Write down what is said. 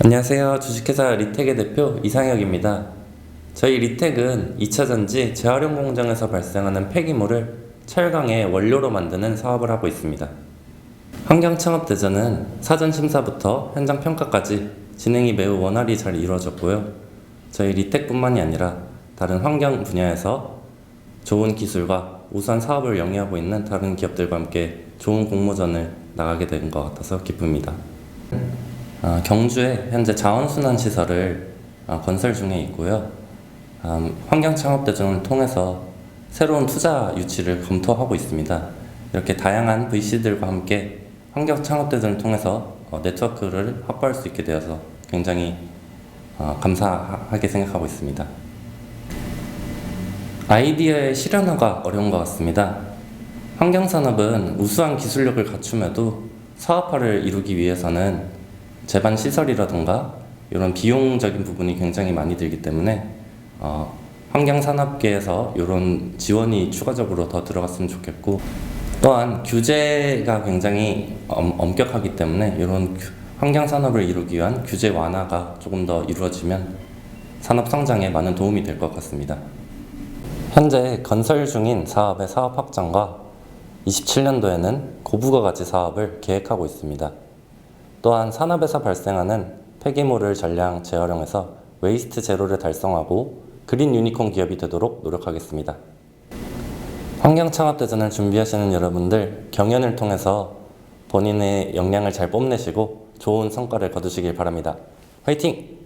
안녕하세요. 주식회사 리텍의 대표 이상혁입니다. 저희 리텍은 2차 전지 재활용 공장에서 발생하는 폐기물을 철강의 원료로 만드는 사업을 하고 있습니다. 환경창업대전은 사전 심사부터 현장 평가까지 진행이 매우 원활히 잘 이루어졌고요. 저희 리텍뿐만이 아니라 다른 환경 분야에서 좋은 기술과 우수한 사업을 영위하고 있는 다른 기업들과 함께 좋은 공모전을 나가게 된 것 같아서 기쁩니다. 아, 경주에 현재 자원순환 시설을 아, 건설 중에 있고요. 음, 환경창업대전을 통해서 새로운 투자 유치를 검토하고 있습니다. 이렇게 다양한 VC들과 함께 환경창업대전을 통해서 어, 네트워크를 확보할 수 있게 되어서 굉장히 어, 감사하게 생각하고 있습니다. 아이디어의 실현화가 어려운 것 같습니다. 환경산업은 우수한 기술력을 갖춤에도 사업화를 이루기 위해서는 제반 시설이라던가 이런 비용적인 부분이 굉장히 많이 들기 때문에 어, 환경산업계에서 이런 지원이 추가적으로 더 들어갔으면 좋겠고 또한 규제가 굉장히 엄, 엄격하기 때문에 이런 규- 환경산업을 이루기 위한 규제 완화가 조금 더 이루어지면 산업 성장에 많은 도움이 될 것 같습니다. 현재 건설 중인 사업의 사업 확장과 27년도에는 고부가가치 사업을 계획하고 있습니다. 또한 산업에서 발생하는 폐기물을 전량 재활용해서 웨이스트 제로를 달성하고 그린 유니콘 기업이 되도록 노력하겠습니다. 환경 창업 대전을 준비하시는 여러분들 경연을 통해서 본인의 역량을 잘 뽐내시고 좋은 성과를 거두시길 바랍니다. 화이팅!